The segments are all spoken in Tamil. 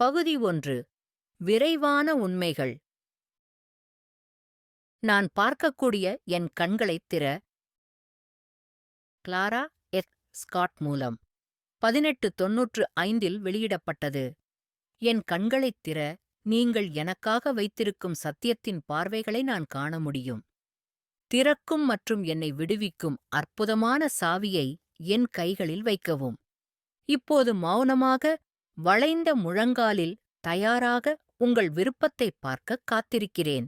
பகுதி ஒன்று விரைவான உண்மைகள். நான் பார்க்கக்கூடிய என் கண்களைத் திற. கிளாரா எத் ஸ்காட் மூலம். பதினெட்டு தொன்னூற்று ஐந்தில் வெளியிடப்பட்டது. என் கண்களைத் திற நீங்கள் எனக்காக வைத்திருக்கும் சத்தியத்தின் பார்வைகளை நான் காண முடியும். திறக்கும் மற்றும் என்னை விடுவிக்கும் அற்புதமான சாவியை என் கைகளில் வைக்கவும். இப்போது மௌனமாக வளைந்த முழங்காலில் தயாராக உங்கள் விருப்பத்தைப் பார்க்கக் காத்திருக்கிறேன்.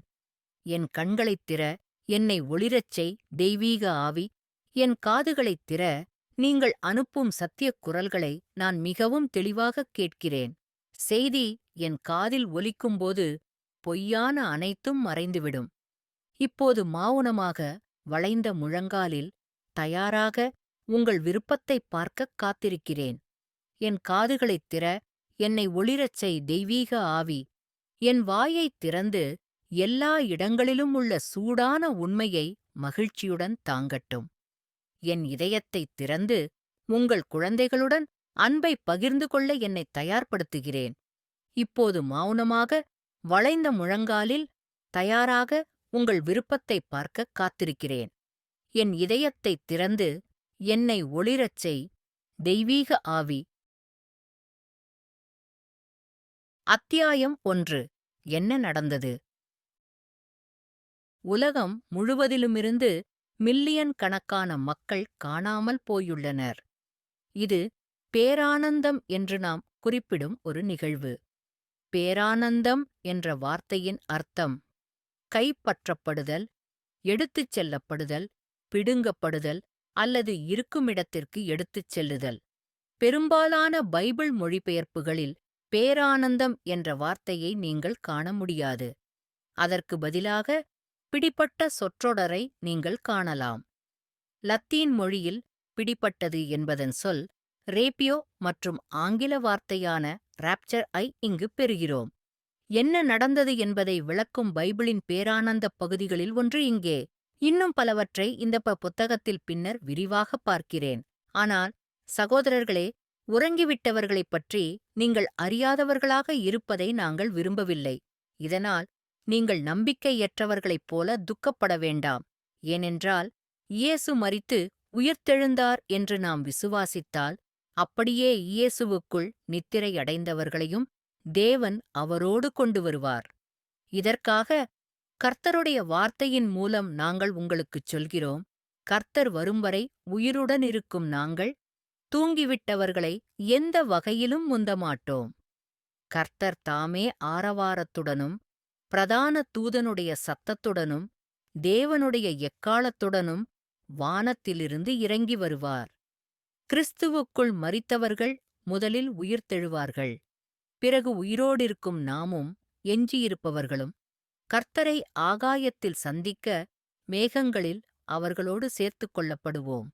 என் கண்களைத் திற என்னை ஒளிரச் செய் தெய்வீக ஆவி. என் காதுகளைத் திற நீங்கள் அனுப்பும் சத்தியக் குரல்களை நான் மிகவும் தெளிவாகக் கேட்கிறேன். செய்தி என் காதில் ஒலிக்கும்போது பொய்யான அனைத்தும் மறைந்துவிடும். இப்போது மாவுனமாக வளைந்த முழங்காலில் தயாராக உங்கள் விருப்பத்தைப் பார்க்கக் காத்திருக்கிறேன். என் காதுகளைத் திற என்னை ஒளிரச் செய் தெய்வீக ஆவி. என் வாயைத் திறந்து எல்லா இடங்களிலும் உள்ள சூடான உண்மையை மகிழ்ச்சியுடன் தாங்கட்டும். என் இதயத்தைத் திறந்து உங்கள் குழந்தைகளுடன் அன்பை பகிர்ந்து கொள்ள என்னை தயார்படுத்துகிறேன். இப்போது மௌனமாக வளைந்த முழங்காலில் தயாராக உங்கள் விருப்பத்தைப் பார்க்க காத்திருக்கிறேன். என் இதயத்தைத் திறந்து என்னை ஒளிரச் செய் தெய்வீக ஆவி. அத்தியாயம் ஒன்று. என்ன நடந்தது? உலகம் முழுவதிலுமிருந்து மில்லியன் கணக்கான மக்கள் காணாமல் போயுள்ளனர். இது பேரானந்தம் என்று நாம் குறிப்பிடும் ஒரு நிகழ்வு. பேரானந்தம் என்ற வார்த்தையின் அர்த்தம் கைப்பற்றப்படுதல் எடுத்துச் செல்லப்படுதல் பிடுங்கப்படுதல் அல்லது இருக்குமிடத்திற்கு எடுத்துச் செல்லுதல். பெரும்பாலான பைபிள் மொழிபெயர்ப்புகளில் பேரானந்தம் என்ற வார்த்தையை நீங்கள் காண முடியாது. அதற்கு பதிலாக பிடிப்பட்ட சொற்றொடரை நீங்கள் காணலாம். லத்தீன் மொழியில் பிடிப்பட்டது என்பதன் சொல் ரேப்பியோ மற்றும் ஆங்கில வார்த்தையான ராப்சர் ஐ இங்கு பெறுகிறோம். என்ன நடந்தது என்பதை விளக்கும் பைபிளின் பேரானந்தப் பகுதிகளில் ஒன்று இங்கே. இன்னும் பலவற்றை இந்த ப புத்தகத்தில் பின்னர் விரிவாக பார்க்கிறேன். ஆனால் சகோதரர்களே உறங்கிவிட்டவர்களைப் பற்றி நீங்கள் அறியாதவர்களாக இருப்பதை நாங்கள் விரும்பவில்லை. இதனால் நீங்கள் நம்பிக்கையற்றவர்களைப் போல துக்கப்பட வேண்டாம். ஏனென்றால் இயேசு மரித்து உயிர்த்தெழுந்தார் என்று நாம் விசுவாசித்தால் அப்படியே இயேசுவுக்குள் நித்திரை அடைந்தவர்களையும் தேவன் அவரோடு கொண்டு வருவார். இதற்காக கர்த்தருடைய வார்த்தையின் மூலம் நாங்கள் உங்களுக்குச் சொல்கிறோம் கர்த்தர் வரும்வரை உயிருடன் இருக்கும் நாங்கள் தூங்கிவிட்டவர்களை எந்த வகையிலும் முந்தமாட்டோம். கர்த்தர் தாமே ஆரவாரத்துடனும் பிரதான தூதனுடைய சத்தத்துடனும் தேவனுடைய எக்காலத்துடனும் வானத்திலிருந்து இறங்கி வருவார். கிறிஸ்துவுக்குள் மறித்தவர்கள் முதலில் உயிர்த்தெழுவார்கள் பிறகு உயிரோடிருக்கும் நாமும் எஞ்சியிருப்பவர்களும் கர்த்தரை ஆகாயத்தில் சந்திக்க மேகங்களில் அவர்களோடு சேர்த்துக் கொள்ளப்படுவோம்.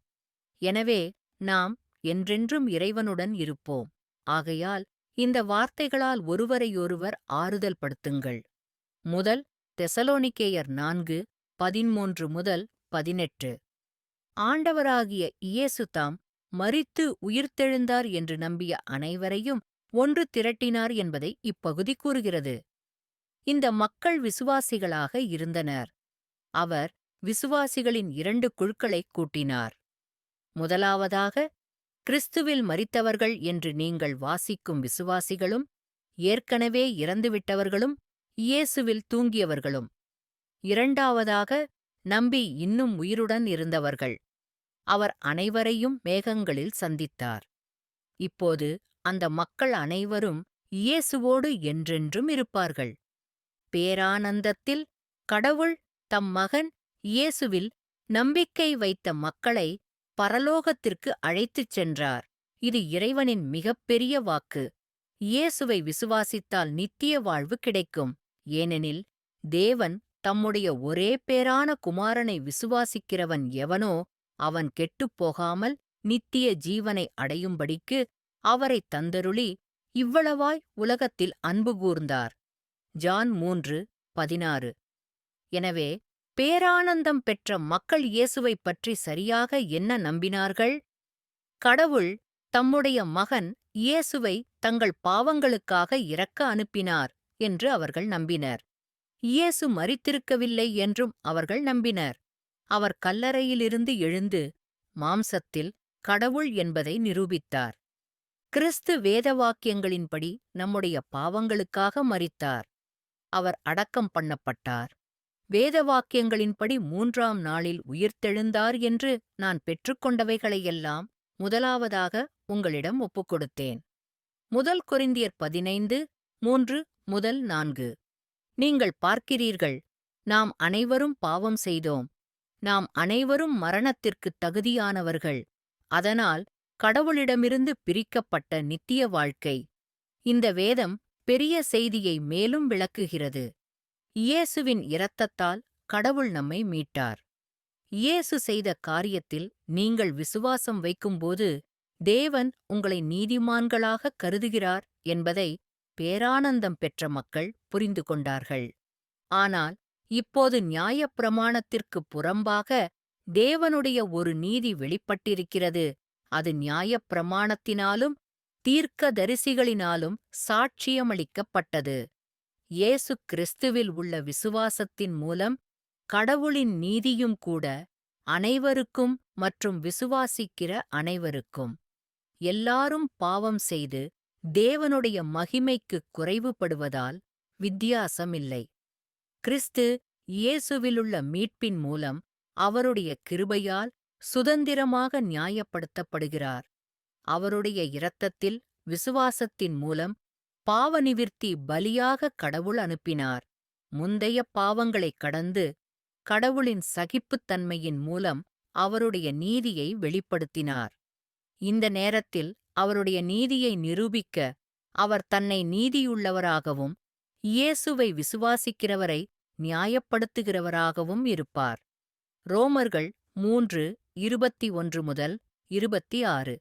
எனவே நாம் என்றென்றும் இறைவனுடன் இருப்போம். ஆகையால் இந்த வார்த்தைகளால் ஒருவரையொருவர் ஆறுதல் படுத்துங்கள். முதல் தெசலோனிக்கேயர் நான்கு பதிமூன்று முதல் பதினெட்டு. ஆண்டவராகிய இயேசு தாம் மரித்து உயிர்த்தெழுந்தார் என்று நம்பிய அனைவரையும் ஒன்று திரட்டினார் என்பதை இப்பகுதி கூறுகிறது. இந்த மக்கள் விசுவாசிகளாக இருந்தனர். அவர் விசுவாசிகளின் இரண்டு குழுக்களைக் கூட்டினார். முதலாவதாக கிறிஸ்துவில் மரித்தவர்கள் என்று நீங்கள் வாசிக்கும் விசுவாசிகளும் ஏற்கனவே இறந்துவிட்டவர்களும் இயேசுவில் தூங்கியவர்களும். இரண்டாவதாக நம்பி இன்னும் உயிருடன் இருந்தவர்கள். அவர் அனைவரையும் மேகங்களில் சந்தித்தார். இப்போது அந்த மக்கள் அனைவரும் இயேசுவோடு என்றென்றும் இருப்பார்கள். பேரானந்தத்தில் கடவுள் தம் மகன் இயேசுவில் நம்பிக்கை வைத்த மக்களை பரலோகத்திற்கு அழைத்துச் சென்றார். இது இறைவனின் மிகப்பெரிய வாக்கு. இயேசுவை விசுவாசித்தால் நித்திய வாழ்வு கிடைக்கும். ஏனெனில் தேவன் தம்முடைய ஒரே பேரான குமாரனை விசுவாசிக்கிறவன் எவனோ அவன் கெட்டுப் போகாமல் நித்திய ஜீவனை அடையும்படிக்கு அவரைத் தந்தருளி இவ்வளவாய் உலகத்தில் அன்பு கூர்ந்தார். ஜான் மூன்று பதினாறு. எனவே பேரானந்தம் பெற்ற மக்கள் இயேசுவைப் பற்றி சரியாக என்ன நம்பினார்கள்? கடவுள் தம்முடைய மகன் இயேசுவை தங்கள் பாவங்களுக்காக இறக்க அனுப்பினார் என்று அவர்கள் நம்பினர். இயேசு மறித்திருக்கவில்லை என்றும் அவர்கள் நம்பினர். அவர் கல்லறையிலிருந்து எழுந்து மாம்சத்தில் கடவுள் என்பதை நிரூபித்தார். கிறிஸ்து வேதவாக்கியங்களின்படி நம்முடைய பாவங்களுக்காக மறித்தார் அவர் அடக்கம் பண்ணப்பட்டார். வேதவாக்கியங்களின்படி மூன்றாம் நாளில் உயிர்த்தெழுந்தார் என்று நான் பெற்றுக்கொண்டவைகளையெல்லாம் முதலாவதாக உங்களிடம் ஒப்புக்கொடுத்தேன். முதல் கொரிந்தியர் பதினைந்து மூன்று முதல் நான்கு. நீங்கள் பார்க்கிறீர்கள் நாம் அனைவரும் பாவம் செய்தோம். நாம் அனைவரும் மரணத்திற்குத் தகுதியானவர்கள். அதனால் கடவுளிடமிருந்து பிரிக்கப்பட்ட நித்திய வாழ்க்கை. இந்த வேதம் பெரிய செய்தியை மேலும் விளக்குகிறது. இயேசுவின் இரத்தத்தால் கடவுள் நம்மை மீட்டார். இயேசு செய்த காரியத்தில் நீங்கள் விசுவாசம் வைக்கும்போது தேவன் உங்களை நீதிமான்களாக கருதுகிறார் என்பதை பேரானந்தம் பெற்ற மக்கள் புரிந்து கொண்டார்கள். ஆனால் இப்போது நியாயப்பிரமாணத்திற்கு புறம்பாக தேவனுடைய ஒரு நீதி வெளிப்பட்டிருக்கிறது. அது நியாயப்பிரமாணத்தினாலும் தீர்க்கதரிசிகளினாலும் சாட்சியமளிக்கப்பட்டது. இயேசு கிறிஸ்துவில் உள்ள விசுவாசத்தின் மூலம் கடவுளின் நீதியும் கூட அனைவருக்கும் மற்றும் விசுவாசிக்கிற அனைவருக்கும். எல்லாரும் பாவம் செய்து தேவனுடைய மகிமைக்குக் குறைவுபடுவதால் வித்தியாசமில்லை. கிறிஸ்து இயேசுவிலுள்ள மீட்பின் மூலம் அவருடைய கிருபையால் சுதந்திரமாக நியாயப்படுத்தப்படுகிறார். அவருடைய இரத்தத்தில் விசுவாசத்தின் மூலம் பாவநிவிர்த்தி பலியாக கடவுள் அனுப்பினார். முந்தைய பாவங்களைக் கடந்து கடவுளின் சகிப்புத்தன்மையின் மூலம் அவருடைய நீதியை வெளிப்படுத்தினார். இந்த நேரத்தில் அவருடைய நீதியை நிரூபிக்க அவர் தன்னை நீதியுள்ளவராகவும் இயேசுவை விசுவாசிக்கிறவரை நியாயப்படுத்துகிறவராகவும் இருப்பார். ரோமர்கள் மூன்று இருபத்தி ஒன்று முதல் இருபத்தி ஆறு.